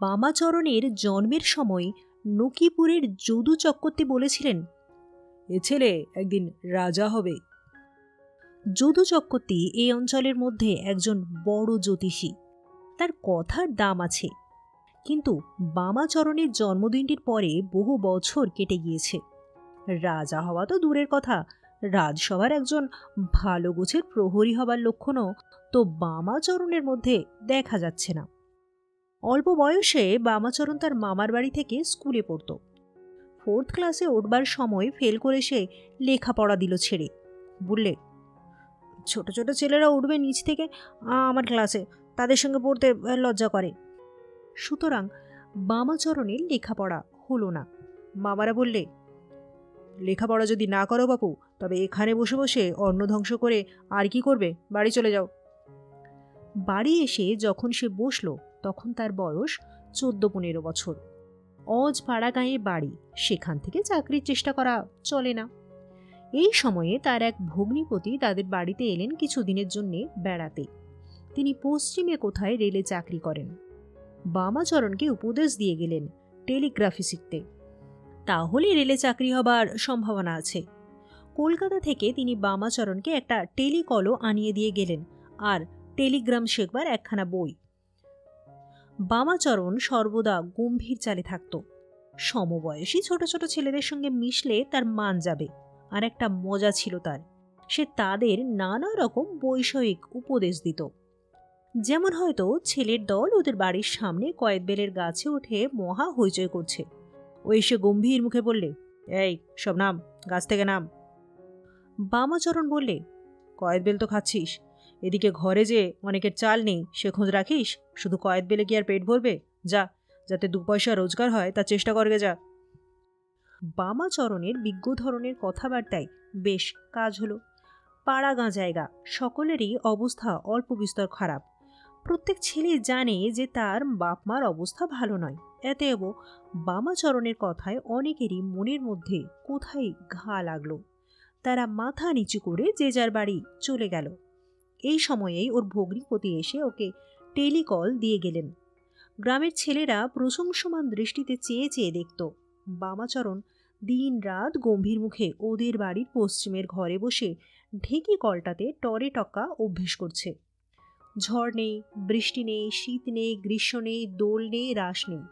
বামাচরণের জন্মের সময় নকিপুরের যদু চক্রবর্তী বলেছিলেন, এ ছেলে একদিন রাজা হবে। যদু চক্রবর্তী এই অঞ্চলের মধ্যে একজন বড় জ্যোতিষী। তার কথার দাম আছে। কিন্তু বামাচরণের জন্মদিনটির পরে বহু বছর কেটে গিয়েছে। রাজা হওয়া তো দূরের কথা। রাজসভার একজন ভালো গোছের প্রহরী হবার লক্ষণও তো বামাচরণের মধ্যে দেখা যাচ্ছে না। অল্প বয়সে বামাচরণ তার মামার বাড়ি থেকে স্কুলে পড়তো। ফোর্থ ক্লাসে উঠবার সময় ফেল করে সে লেখাপড়া দিল ছেড়ে। বললে, ছোট ছোট ছেলেরা উঠবে নিচ থেকে আমার ক্লাসে, তাদের সঙ্গে পড়তে লজ্জা করে। সুতরাং বামাচরণের লেখাপড়া হলো না। মামারা বললে, লেখাপড়া যদি না করো বাপু, তবে এখানে বসে বসে অন্ন ধ্বংস করে আর কি করবে? বাড়ি চলে যাও। বাড়ি এসে যখন সে বসল তখন তার বয়স চোদ্দ পনেরো বছর। অজ পাড়া গাঁয়ে বাড়ি, সেখান থেকে চাকরির চেষ্টা করা চলে না। এই সময়ে তার এক ভগ্নিপতি তাদের বাড়িতে এলেন কিছুদিনের জন্য বেড়াতে। তিনি পশ্চিমে কোথায় রেলে চাকরি করেন। বামাচরণকে উপদেশ দিয়ে গেলেন টেলিগ্রাফি শিখতে। তাহলে রেলে চাকরি হবার সম্ভাবনা আছে। কলকাতা থেকে তিনি বামাচরণকে একটা টেলিকলও আনিয়ে দিয়ে গেলেন আর টেলিগ্রাম শেখবার একখানা বই। বামাচরণ সর্বদা গম্ভীর চালে থাকত। সমবয়সী ছোট ছোট ছেলেদের সঙ্গে মিশলে তার মান যাবে, আর একটা মজা ছিল তার। সে তাদের নানা রকম বৈষয়িক উপদেশ দিত। যেমন হয়তো ছেলের দল ওদের বাড়ির সামনে কয়েক বেলের গাছে উঠে মহা হইচই করছে। ও এসে গম্ভীর মুখে বললে, এই, সব নাম, গাছ থেকে নাম। বামাচরণ বললে কয়েদ বেল তো খাচ্ছিস এদিকে ঘরে যে অনেকের চাল নেই, সে খোঁজ রাখিস? শুধু কয়েদ বেলে কি আর পেট ভরবে? যা, যাতে দু পয়সা রোজগার হয়, তা চেষ্টা করবে যা। বামাচরণের বিজ্ঞ ধরনের কথাবার্তায় বেশ কাজ হলো। পাড়া গাঁ জায়গা, সকলেরই অবস্থা অল্প বিস্তর খারাপ। প্রত্যেক ছেলে জানে যে তার বাপ মার অবস্থা ভালো নয়। এতেও বামাচরণের কথায় অনেকেরই মনের মধ্যে কোথায় ঘা লাগল। তারা মাথা নিচু করে যে যার বাড়ি চলে গেল। এই সময়েই ওর ভগ্নিপতি এসে ওকে টেলিকল দিয়ে গেলেন। গ্রামের ছেলেরা প্রশংসমান দৃষ্টিতে চেয়ে চেয়ে দেখত। বামাচরণ দিন রাত গম্ভীর মুখে ওদের বাড়ির পশ্চিমের ঘরে বসে ঢেকি কলটাতে টরে টকা অভ্যেস করছে। ঝড় নেই, বৃষ্টি নেই, শীত নেই, গ্রীষ্ম নেই, দোল নেই রাস নেই।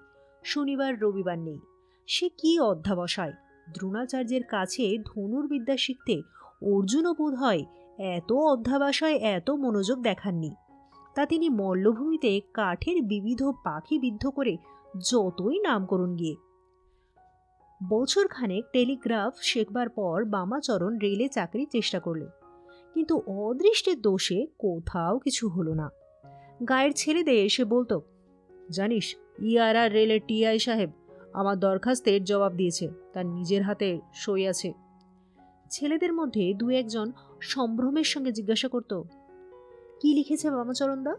শনিবার, রবিবার নেই। সে কি অধ্যাবসায়? দ্রোণাচার্যের কাছে ধনুর্বিদ্যা শিখতে অর্জুনও বোধ হয় এত অধ্যাবসায়, এত মনোযোগ দেখাননি। তা তিনি মল্লভূমিতে কাঠের বিবিধ পাখি বিদ্ধ করে যতই নাম করুন গিয়ে। বছরখানেক টেলিগ্রাফ শেখবার পর বামাচরণ রেলে চাকরির চেষ্টা করল। কিন্তু অদৃষ্টের দোষে কোথাও কিছু হলো না। গায়ের ছেলেদের এসে বলতো, জানিস, ইআরআর রেলের টিআই সাহেব আমার দরখাস্তের জবাব দিয়েছে, তার নিজের হাতে সই আছে। ছেলেদের মধ্যে দু একজন সম্ভ্রমের সঙ্গে জিজ্ঞাসা করত, কি লিখেছে বামাচরণদা?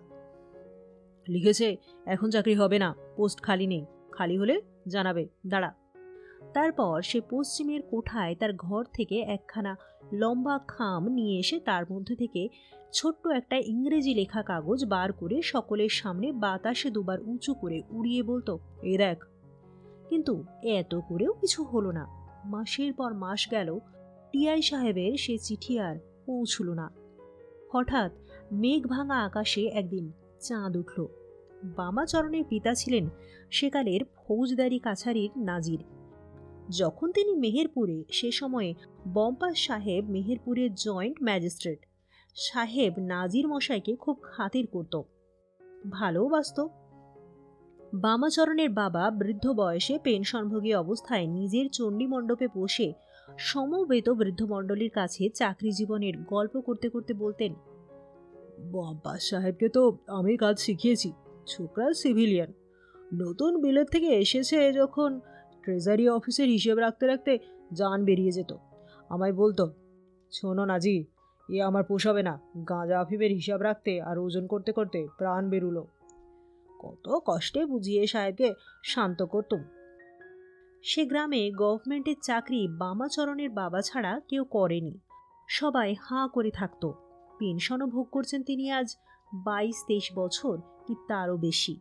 লিখেছে, এখন চাকরি হবে না, পোস্ট খালি নেই, খালি হলে জানাবে, দাঁড়া। তারপর সে পশ্চিমের কোঠায় তার ঘর থেকে একখানা লম্বা খাম নিয়ে এসে তার মধ্যে থেকে ছোট্ট একটা ইংরেজি লেখা কাগজ বার করে সকলের সামনে বাতাসে দুবার উঁচু করে উড়িয়ে বলতো, এ দেখ। কিন্তু এত করেও কিছু হলো না। মাসের পর মাস গেল টিআই সাহেবের সে চিঠি আর পৌঁছল না। হঠাৎ মেঘ ভাঙা আকাশে একদিন চাঁদ উঠল। বামাচরণের পিতা ছিলেন সেকালের ফৌজদারি কাছারির নাজির। যখন তিনি মেহেরপুরে, সে সময়ে বম্পাস সাহেব মেহেরপুরের জয়েন্ট ম্যাজিস্ট্রেট। সাহেব নাজির মশাইকে খুব খাতির করত। ভালোবাসত বামাচরণের বাবা বৃদ্ধ বয়সে পেনশনভোগী অবস্থায় নিজের চণ্ডী মণ্ডপে বসে সমবেত বৃদ্ধমণ্ডলীর কাছে চাকরি জীবনের গল্প করতে করতে বলতেন বম্পাস সাহেবকে তো আমি কাজ শিখিয়েছি, ছোকরা সিভিলিয়ান। নতুন বিলেত থেকে এসেছে যখন ট্রেজারি অফিসের হিসেব রাখতে রাখতে জান বেরিয়ে যেত। আমায় বলতো, শোনো নাজি, এ আমার পোষাবে না। গাঁজা আফিমের হিসাব রাখতে আর ওজন করতে করতে প্রাণ বেরুলো। কত কষ্টে বুঝিয়ে সাহেবকে শান্ত করতুম। সে গ্রামে গভর্নমেন্টের চাকরি বামাচরণের বাবা ছাড়া কেউ করেনি। সবাই হাঁ করে থাকত। পেনশনও ভোগ করছেন তিনি আজ। বাইশ তেইশ বছর কি তারও বেশি।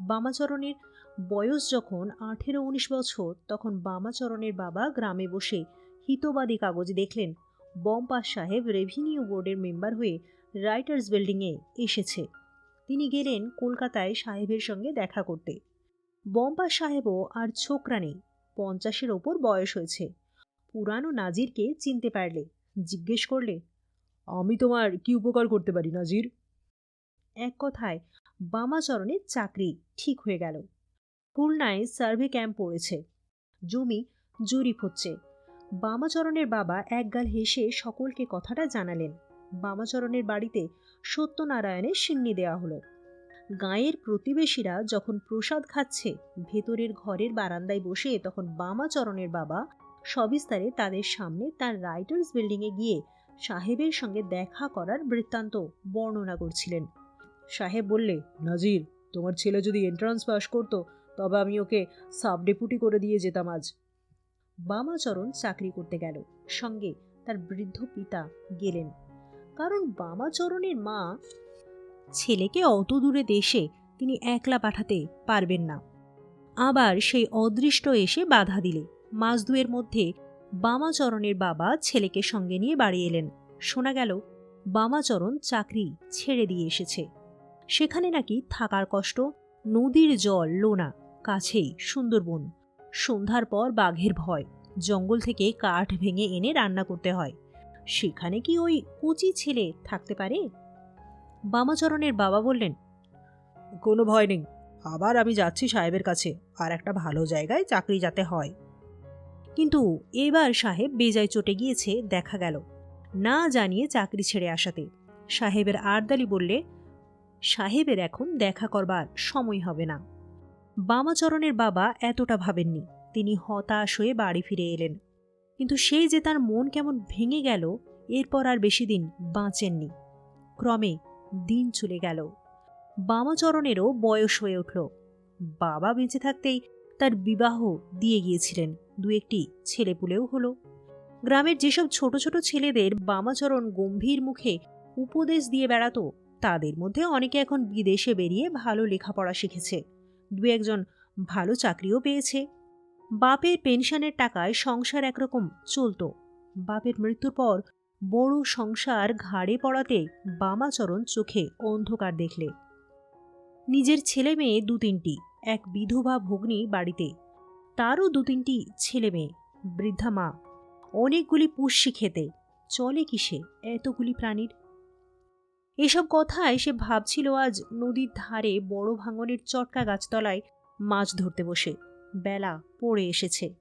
বামাচরণের বয়স যখন আঠেরো উনিশ বছর, তখন বামাচরণের বাবা গ্রামে বসে হিতবাদী কাগজ দেখলেন। বম্পা সাহেব রেভিনিউ বোর্ডের মেম্বার হয়ে রাইটার্স বিল্ডিংয়ে এসেছে। তিনি গেলেন কলকাতায় সাহেবের সঙ্গে দেখা করতে। বম্পা সাহেবও আর ছোকরা নেই। পঞ্চাশের ওপর বয়স হয়েছে। পুরানো নাজিরকে চিনতে পারলে, জিজ্ঞেস করলে, আমি তোমার কি উপকার করতে পারি, নাজির? এক কথায় বামাচরণের চাকরি ঠিক হয়ে গেল। খুলনায় সার্ভে ক্যাম্প পড়েছে। জমি জরিপ হচ্ছে। বামাচরণের বাবা একগাল হেসে সকলকে কথাটা জানালেন। বামাচরণের বাড়িতে সত্যনারায়ণের সিন্নি দেওয়া হলো। গাঁয়ের প্রতিবেশীরা যখন প্রসাদ খাচ্ছে, ভেতরের ঘরের বারান্দায় বসে তখন বামাচরণের বাবা সবিস্তারে তাদের সামনে তার রাইটার্স বিল্ডিংয়ে গিয়ে সাহেবের সঙ্গে দেখা করার বৃত্তান্ত বর্ণনা করছিলেন। সাহেব বললে, নাজির, তোমার ছেলে যদি এন্ট্রান্স পাস করতো, তবে আমি ওকে সাব ডেপুটি করে দিয়ে যেতাম আজ। বামাচরণ চাকরি করতে গেল। সঙ্গে তার বৃদ্ধ পিতা গেলেন। কারণ বামাচরণের মা ছেলেকে অত দূরে দেশে তিনি একলা পাঠাতে পারবেন না। আবার সেই অদৃষ্ট এসে বাধা দিলে। মাস দুয়ের মধ্যে বামাচরণের বাবা ছেলেকে সঙ্গে নিয়ে বাড়ি এলেন। শোনা গেল, বামাচরণ চাকরি ছেড়ে দিয়ে এসেছে। সেখানে নাকি থাকার কষ্ট, নদীর জল, লোনা, কাছেই সুন্দরবন। সন্ধ্যার পর বাঘের ভয়, জঙ্গল থেকে কাঠ ভেঙে এনে রান্না করতে হয়। সেখানে কি ওই কুচি ছেলে থাকতে পারে? বামাচরণের বাবা বললেন কোনো ভয় নেই আবার আমি যাচ্ছি সাহেবের কাছে আর একটা ভালো জায়গায় চাকরি যাতে হয়। কিন্তু এবার সাহেব বেজায় চটে গিয়েছে দেখা গেল। না জানিয়ে চাকরি ছেড়ে আসাতে সাহেবের আরদালি বললে সাহেবের এখন দেখা করবার সময় হবে না। বামাচরণের বাবা এতটা ভাবেননি তিনি হতাশ হয়ে বাড়ি ফিরে এলেন। কিন্তু সেই যে তার মন কেমন ভেঙে গেল এরপর আর বেশি দিন বাঁচেননি। ক্রমে দিন চলে গেল। বামাচরণেরও বয়স হয়ে উঠল। বাবা বেঁচে থাকতেই তার বিবাহ দিয়ে গিয়েছিলেন। দু একটি ছেলেপুলেও হলো। গ্রামের যেসব ছোট ছোট ছেলেদের বামাচরণ গম্ভীর মুখে উপদেশ দিয়ে বেড়াতো, তাদের মধ্যে অনেকে এখন বিদেশে বেরিয়ে ভালো লেখাপড়া শিখেছে। দু একজন ভালো চাকরিও পেয়েছে। বাপের পেনশনের টাকায় সংসার একরকম চলতো। বাপের মৃত্যুর পর বড় সংসার ঘাড়ে পড়াতে বামাচরণ চোখে অন্ধকার দেখলে। নিজের ছেলে মেয়ে দু তিনটি, এক বিধবা ভগ্নী বাড়িতে। তারও দু তিনটি ছেলে মেয়ে, বৃদ্ধা মা। অনেকগুলি পুষ্যি খেতে। চলে কিসে এতগুলি প্রাণীর? এসব কথায় সে ভাবছিল আজ নদীর ধারে বড় ভাঙনের চটকা গাছতলায় মাছ ধরতে বসে। বেলা পড়ে এসেছে।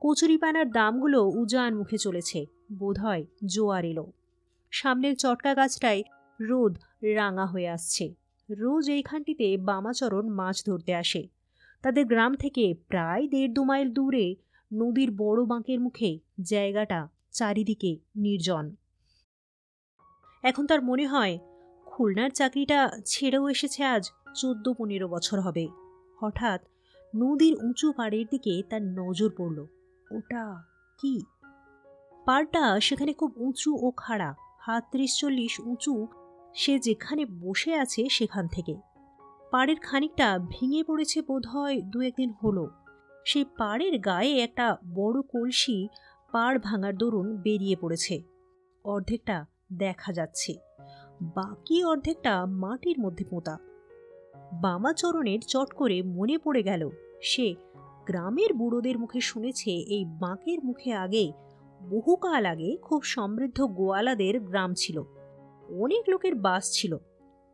কচুরিপানার দামগুলো উজান মুখে চলেছে। বোধহয় জোয়ার এলো। সামনের চটকা গাছটায় রোদ রাঙা হয়ে আসছে। রোজ এইখানটিতে বামাচরণ মাছ ধরতে আসে। তাদের গ্রাম থেকে প্রায় দেড় দু মাইল দূরে নদীর বড় বাঁকের মুখে জায়গাটা চারিদিকে নির্জন। এখন তার মনে হয়, খুলনার চাকরিটা ছেড়েও এসেছে আজ চোদ্দ পনেরো বছর হবে। হঠাৎ নদীর উঁচু পাড়ের দিকে তার নজর পড়ল। ওটা কি? পাড়টা সেখানে খুব উঁচু ও খাড়া হাত ত্রিশ চল্লিশ উঁচু, সে যেখানে বসে আছে সেখান থেকে। পাড়ের খানিকটা ভেঙে পড়েছে বোধহয় দু একদিন হলো। সেই পাড়ের গায়ে একটা বড় কলসি, পাড় ভাঙার দরুন বেরিয়ে পড়েছে। অর্ধেকটা দেখা যাচ্ছে। বাকি অর্ধেকটা মাটির মধ্যে পোঁতা। বামাচরণের চট করে মনে পড়ে গেল, সে গ্রামের বুড়োদের মুখে শুনেছে এই বাঁকের মুখে আগে বহুকাল আগে খুব সমৃদ্ধ গোয়ালাদের গ্রাম ছিল। অনেক লোকের বাস ছিল।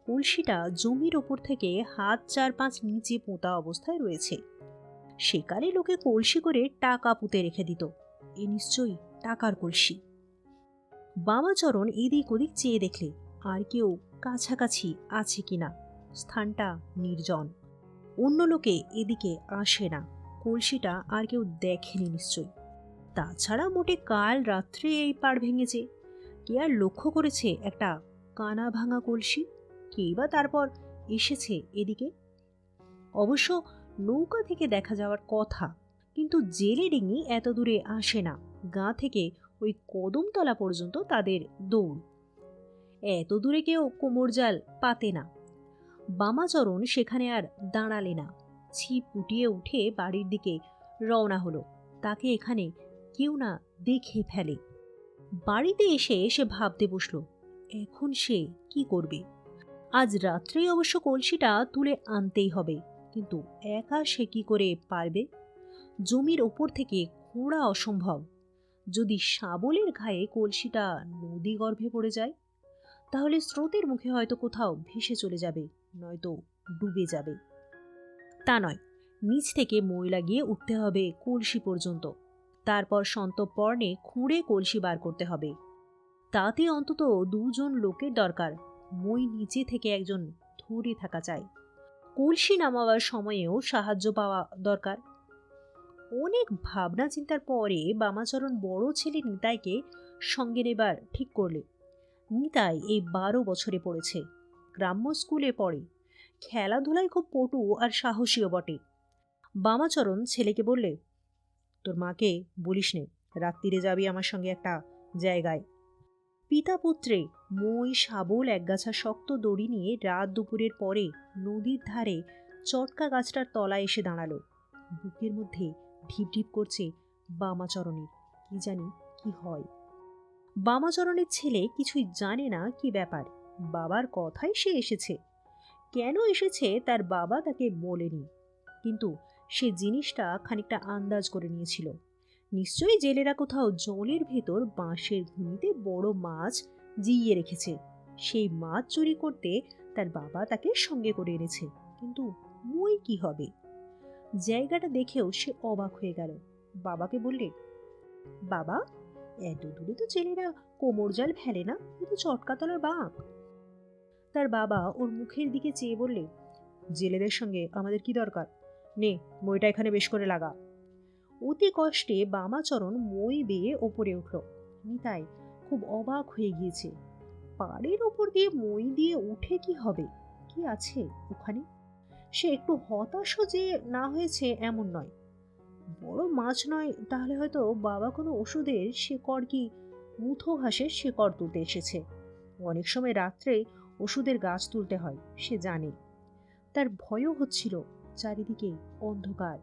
কলসিটা জমির ওপর থেকে হাত চার পাঁচ নিচে পোঁতা অবস্থায় রয়েছে। সেকালে লোকে কলসি করে টাকা পুঁতে রেখে দিত। এ নিশ্চয়ই টাকার কলসি। বামাচরণ এদিক ওদিক চেয়ে দেখলে আর কেউ কাছাকাছি আছে কিনা। স্থানটা নির্জন। অন্য লোকে এদিকে আসে না। কলসিটা আর কেউ দেখেনি নিশ্চয়ই। তাছাড়া মোটে কাল রাত্রে এই পাড় ভেঙেছে। কে আর লক্ষ্য করেছে একটা কানা ভাঙা কলসি? কে বা তারপর এসেছে এদিকে? অবশ্য নৌকা থেকে দেখা যাওয়ার কথা, কিন্তু জেলে ডিঙি এত দূরে আসে না। গাঁ থেকে ওই কদমতলা পর্যন্ত তাদের দৌড়। এত দূরে কেউ কোমর জাল পাতে না। বামাচরণ সেখানে আর দাঁড়ালে না। ছিপ উঠিয়ে উঠে বাড়ির দিকে রওনা হলো। তাকে এখানে কেউ না দেখে ফেলে। বাড়িতে এসে সে ভাবতে বসল, এখন সে কি করবে? আজ রাত্রেই অবশ্য কলসিটা তুলে আনতেই হবে, কিন্তু একা সে কি করে পারবে? জমির ওপর থেকে খোঁড়া অসম্ভব। যদি শাবলের ঘায়ে কলসিটা নদী গর্ভে পড়ে যায়, তাহলে স্রোতের মুখে হয়তো কোথাও ভেসে চলে যাবে, নয়তো ডুবে যাবে। তা নয়, নিচ থেকে মই লাগিয়ে উঠতে হবে কলসি পর্যন্ত। তারপর সন্তপর্ণে খুঁড়ে কলসি বার করতে হবে। তাতে অন্তত দুজন লোকের দরকার। মই নিচে থেকে একজন ধরে থাকা চাই। কলসি নামাবার সময়েও সাহায্য পাওয়া দরকার। অনেক ভাবনা চিন্তার পরে বামাচরণ বড় ছেলে নিতাইকে সঙ্গে নেবার ঠিক করলে। নিতাই এই বারো বছরে পড়েছে। গ্রাম্য স্কুলে পড়ে। খেলাধুলায় খুব পটু আর সাহসীও বটে। বামাচরণ ছেলেকে বললে তোর মাকে বলিস নে রাত্রিরে যাবি আমার সঙ্গে একটা জায়গায়। পিতা পুত্রে, মই, শাবল একগাছা শক্ত দড়ি নিয়ে রাত দুপুরের পরে নদীর ধারে চটকা গাছটার তলায় এসে দাঁড়াল। বুকের মধ্যে ঢিপ ঢিপ করছে বামাচরণের, কি জানি কি হয়। বামাচরণের ছেলে কিছুই জানে না কি ব্যাপার, বাবার কথাই সে এসেছে। কেন এসেছে তার বাবা তাকে বলেনি। কিন্তু সে জিনিসটা খানিকটা আন্দাজ করে নিয়েছিল। নিশ্চয়ই জেলেরা কোথাও জলের ভেতর বাঁশের ঘুনিতে বড় মাছ জিইয়ে রেখেছে। সেই মাছ চুরি করতে তার বাবা তাকে সঙ্গে করে এনেছে। কিন্তু মই কি হবে? জায়গাটা দেখেও সে অবাক হয়ে গেল। বাবাকে বললে, বাবা, এত দূরে তো ছেলেরা কোমর জাল ফেলে না? কিন্তু চটকাতলার বাঁক। তার বাবা ওর মুখের দিকে চেয়ে বললে, জেলেদের সঙ্গে আমাদের কি দরকার? নে, মইটা এখানে বেশ করে লাগা। অতি কষ্টে বামাচরণ মই বেয়ে ওপরে উঠল। নিতাই খুব অবাক হয়ে গিয়েছে। পাড়ের ওপর দিয়ে মই দিয়ে উঠে কি হবে? কি আছে ওখানে? সে একটু হতাশও যে না হয়েছে এমন নয়। বড় মাছ নয়, তাহলে হয়তো বাবা কোনো ওষুধের শেকড় কি মুথো ঘাসের শেকড় তুলতে এসেছে। অনেক সময় রাত্রে ওষুধের গাছ তুলতে হয়, সে জানে। তার ভয়ও হচ্ছিল। চারিদিকে অন্ধকার।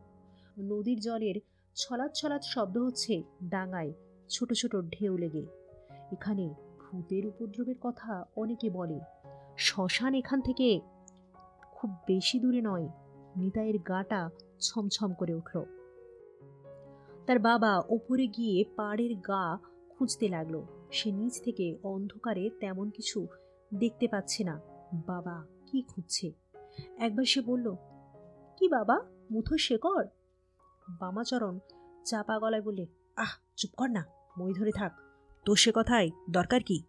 নদীর জলের ছলাৎ ছলাৎ শব্দ হচ্ছে ডাঙায় ছোট ছোট ঢেউ লেগে। এখানে ভূতের উপদ্রবের কথা অনেকে বলে। শ্মশান এখান থেকে খুব বেশি দূরে নয়, নিতাইয়ের গাটা ছমছম করে উঠল। তার বাবা ওপরে গিয়ে পাড়ের গা খুঁজতে লাগল। সে নিচ থেকে অন্ধকারে তেমন কিছু দেখতে পাচ্ছে না। বাবা কি খুঁজছে? একবার সে বলল কি বাবা? মুথো শেকড় বামাচরণ চাপা গলায় বলে আহ, চুপ কর না, মই ধরে থাক। তোর সে কথাই দরকার কি?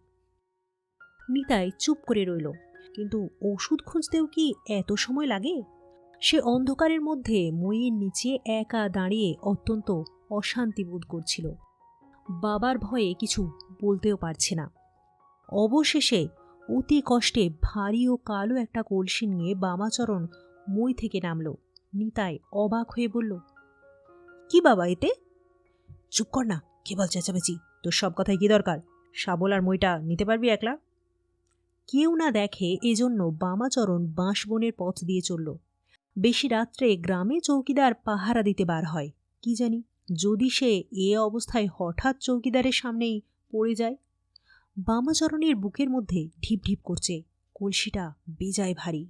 নিতাই চুপ করে রইল। কিন্তু ওষুধ খুঁজতেও কি এত সময় লাগে? সে অন্ধকারের মধ্যে মইয়ের নিচে একা দাঁড়িয়ে অত্যন্ত অশান্তি বোধ করছিল। বাবার ভয়ে কিছু বলতেও পারছে না। অবশেষে অতি কষ্টে ভারী ও কালো একটা কলসি নিয়ে বামাচরণ মই থেকে নামল। নিতাই অবাক হয়ে বলল, কি বাবা এতে? চুপ কর না কেবল চেঁচামেচি? তোর সব কথায় কি দরকার? শাবল আর মইটা নিতে পারবি একলা? কেউ না দেখে এজন্য বামাচরণ বাঁশবনের পথ দিয়ে চলল। বেশি রাত্রে গ্রামে চৌকিদার পাহারা দিতে বার হয়। কি জানি, যদি সে এ অবস্থায় হঠাৎ চৌকিদারের সামনেই পড়ে যায়, বামাচরণের বুকের মধ্যে ঢিপ ঢিপ করছে। কলসিটা বেজায় ভারী।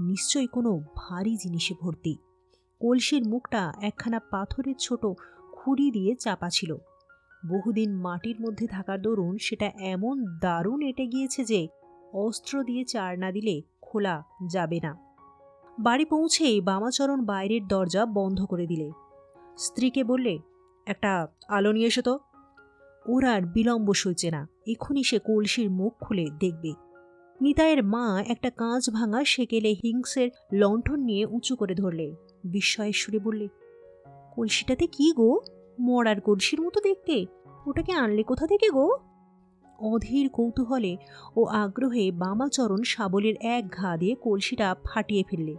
নিশ্চয়ই কোনো ভারী জিনিসে ভর্তি। কলসির মুখটা একখানা পাথরের ছোট খুঁড়ি দিয়ে চাপা ছিল। বহুদিন মাটির মধ্যে থাকার দরুন সেটা এমন দারুণ এঁটে গিয়েছে যে অস্ত্র দিয়ে চার না দিলে খোলা যাবে না। বাড়ি পৌঁছেই বামাচরণ বাইরের দরজা বন্ধ করে দিলে। স্ত্রীকে বললে, একটা আলো নিয়ে এসো তো। ওর আর বিলম্ব সইছে না। এখনই সে কলসির মুখ খুলে দেখবে। নিতাইয়ের মা একটা কাঁচ ভাঙা সেকেলে হিংসের লণ্ঠন নিয়ে উঁচু করে ধরলে। বিস্ময়ের সুরে বললে, কলসিটাতে কি গো? মরার কলসির মতো দেখতে। ওটাকে আনলে কোথা থেকে গো? অধীর কৌতূহলে ও আগ্রহে বামাচরণ শাবলের এক ঘা দিয়ে কলসিটা ফাটিয়ে ফেললে।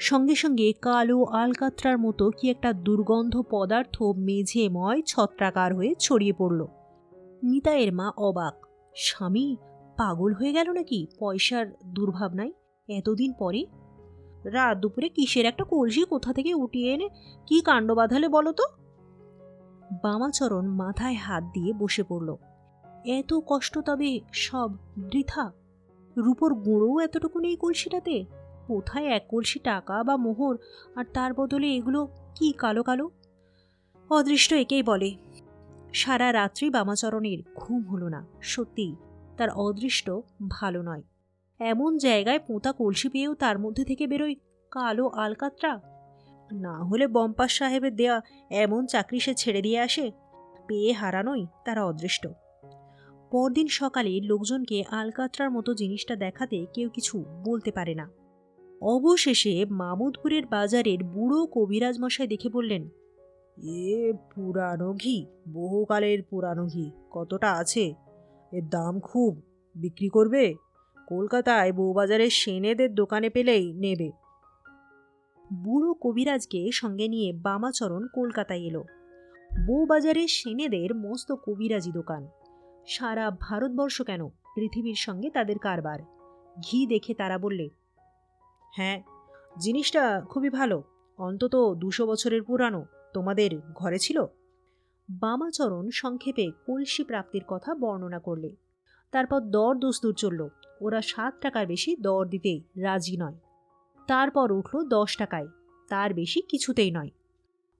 সঙ্গে সঙ্গে কালো আলকাত্রার মতো কি একটা দুর্গন্ধ পদার্থ মেঝেময় ছত্রাকার হয়ে ছড়িয়ে পড়ল। নিতাইয়ের মা অবাক, স্বামী পাগল হয়ে গেল নাকি? পয়সার দুর্ভাবনায় এতদিন পরে? রাত দুপুরে কিসের একটা কলসি কোথা থেকে উঠিয়ে এনে কি কাণ্ড বাঁধালে বলো তো? বামাচরণ মাথায় হাত দিয়ে বসে পড়ল। এত কষ্ট তবে সব বৃথা। রূপর গুঁড়োও এতটুকু নেই কলসিটাতে? কোথায় এক কলসি টাকা বা মোহর আর তার বদলে এগুলো কি কালো কালো? অদৃষ্ট একেই বলে। সারা রাত্রি বামাচরণের ঘুম হলো না সত্যি তার অদৃষ্ট ভালো নয়। এমন জায়গায় পোঁতা কলসি পেয়েও তার মধ্যে থেকে বেরোয় কালো আলকাতরা। না হলে বম্পাস সাহেবের দেয়া এমন চাকরি সে ছেড়ে দিয়ে আসে, পেয়ে হারানোই তার অদৃষ্ট। পরদিন সকালে লোকজনকে আলকাতরার মতো জিনিসটা দেখাতে কেউ কিছু বলতে পারে না। অবশেষে মামুদপুরের বাজারের বুড়ো কবিরাজ মশাই দেখে বললেন, এ পুরানো ঘি বহুকালের পুরানো ঘি কতটা আছে? এর দাম খুব। বিক্রি করবে? কলকাতায় বউবাজারের সেনেদের দোকানে পেলেই নেবে। বুড়ো কবিরাজকে সঙ্গে নিয়ে বামাচরণ কলকাতায় এলো। বউবাজারের সেনেদের মস্ত কবিরাজি দোকান। সারা ভারতবর্ষ কেন? পৃথিবীর সঙ্গে তাদের কারবার। ঘি দেখে তারা বললে হ্যাঁ জিনিসটা খুবই ভালো। অন্তত দুশো বছরের পুরানো। তোমাদের ঘরে ছিল? বামাচরণ সংক্ষেপে কলসি প্রাপ্তির কথা বর্ণনা করলে। তারপর দর দস্তুর চলল। ওরা সাত টাকার বেশি দর দিতে রাজি নয়। তারপর উঠল দশ টাকায়। তার বেশি কিছুতেই নয়।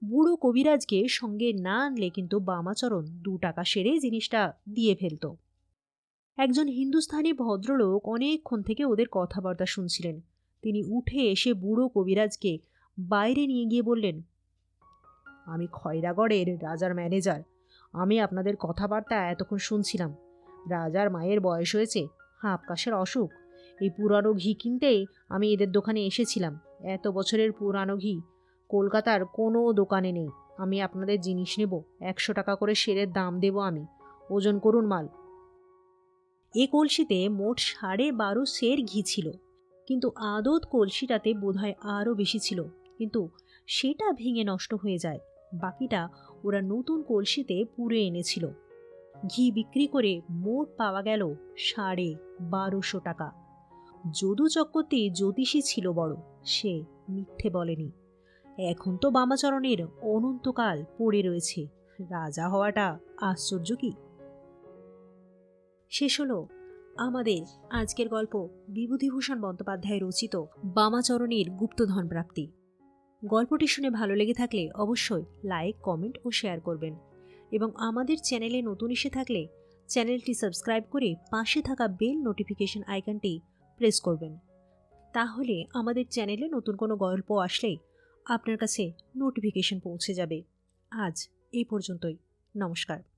বুড়ো কবিরাজকে সঙ্গে না আনলে কিন্তু বামাচরণ দু টাকা সেরে জিনিসটা দিয়ে ফেলত। একজন হিন্দুস্থানি ভদ্রলোক অনেকক্ষণ থেকে ওদের কথাবার্তা শুনছিলেন। তিনি উঠে এসে বুড়ো কবিরাজকে বাইরে নিয়ে গিয়ে বললেন আমি খয়রাগড়ের রাজার ম্যানেজার আমি আপনাদের কথাবার্তা এতক্ষণ শুনছিলাম। রাজার মায়ের বয়স হয়েছে হাঁপ কাশের অসুখ। এই পুরানো ঘি কিনতেই আমি এদের দোকানে এসেছিলাম। এত বছরের পুরানো ঘি। কলকাতার কোনো দোকানে নেই। আমি আপনাদের জিনিস নেব। একশো টাকা করে সেরের দাম দেব আমি। ওজন করুন মাল। এ কলসিতে মোট সাড়ে বারো সের ঘি ছিল। কিন্তু আদত কলসিটাতে বোধহয় আরও বেশি ছিল। কিন্তু সেটা ভেঙে নষ্ট হয়ে যায়। বাকিটা ওরা নতুন কলসিতে পুরে এনেছিল। ঘি বিক্রি করে মোট পাওয়া গেল সাড়ে বারোশো টাকা। যদু চক্রবর্তী জ্যোতিষী ছিল বড়, সে মিথ্যে বলেনি। এখন তো বামাচরণের অনন্তকাল পড়ে রয়েছে। রাজা হওয়াটা আশ্চর্য কি? শেষ হলো আমাদের আজকের গল্প। বিভূতিভূষণ বন্দ্যোপাধ্যায় রচিত বামাচরণের গুপ্তধন প্রাপ্তি গল্পটি শুনে ভালো লেগে থাকলে অবশ্যই লাইক, কমেন্ট ও শেয়ার করবেন। এবং আমাদের চ্যানেলে নতুন এসে থাকলে চ্যানেলটি সাবস্ক্রাইব করে পাশে থাকা বেল নোটিফিকেশন আইকনটি প্রেস করবেন। তাহলে আমাদের চ্যানেলে নতুন কোনো গল্প আসলে আপনার কাছে নোটিফিকেশন পৌঁছে যাবে। আজ এই পর্যন্তই। নমস্কার।